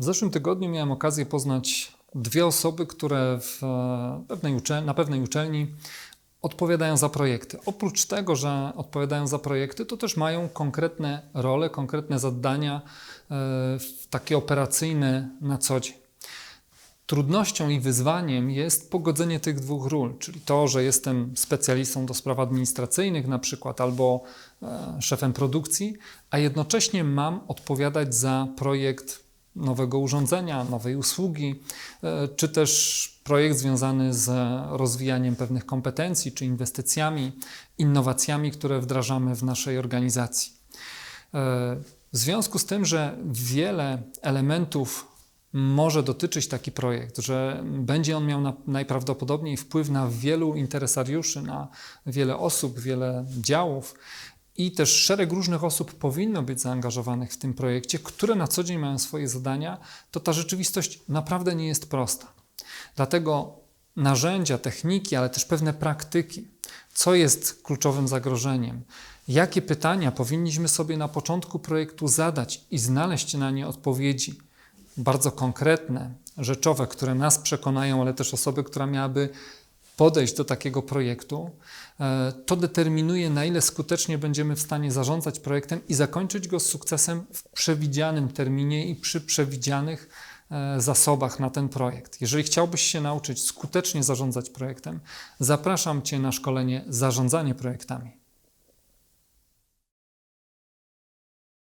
W zeszłym tygodniu miałem okazję poznać dwie osoby, które w e, pewnej na pewnej uczelni odpowiadają za projekty. Oprócz tego, że odpowiadają za projekty, to też mają konkretne role, konkretne zadania e, takie operacyjne na co dzień. Trudnością i wyzwaniem jest pogodzenie tych dwóch ról, czyli to, że jestem specjalistą do spraw administracyjnych na przykład albo e, szefem produkcji, a jednocześnie mam odpowiadać za projekt nowego urządzenia, nowej usługi, e, czy też projekt związany z rozwijaniem pewnych kompetencji, czy inwestycjami, innowacjami, które wdrażamy w naszej organizacji. E, W związku z tym, że wiele elementów może dotyczyć taki projekt, że będzie on miał na, najprawdopodobniej wpływ na wielu interesariuszy, na wiele osób, wiele działów i też szereg różnych osób powinno być zaangażowanych w tym projekcie, które na co dzień mają swoje zadania, to ta rzeczywistość naprawdę nie jest prosta. Dlatego narzędzia, techniki, ale też pewne praktyki, co jest kluczowym zagrożeniem, jakie pytania powinniśmy sobie na początku projektu zadać i znaleźć na nie odpowiedzi? Bardzo konkretne, rzeczowe, które nas przekonają, ale też osoby, która miałaby podejść do takiego projektu, e, to determinuje, na ile skutecznie będziemy w stanie zarządzać projektem i zakończyć go z sukcesem w przewidzianym terminie i przy przewidzianych e, zasobach na ten projekt. Jeżeli chciałbyś się nauczyć skutecznie zarządzać projektem, zapraszam Cię na szkolenie Zarządzanie projektami.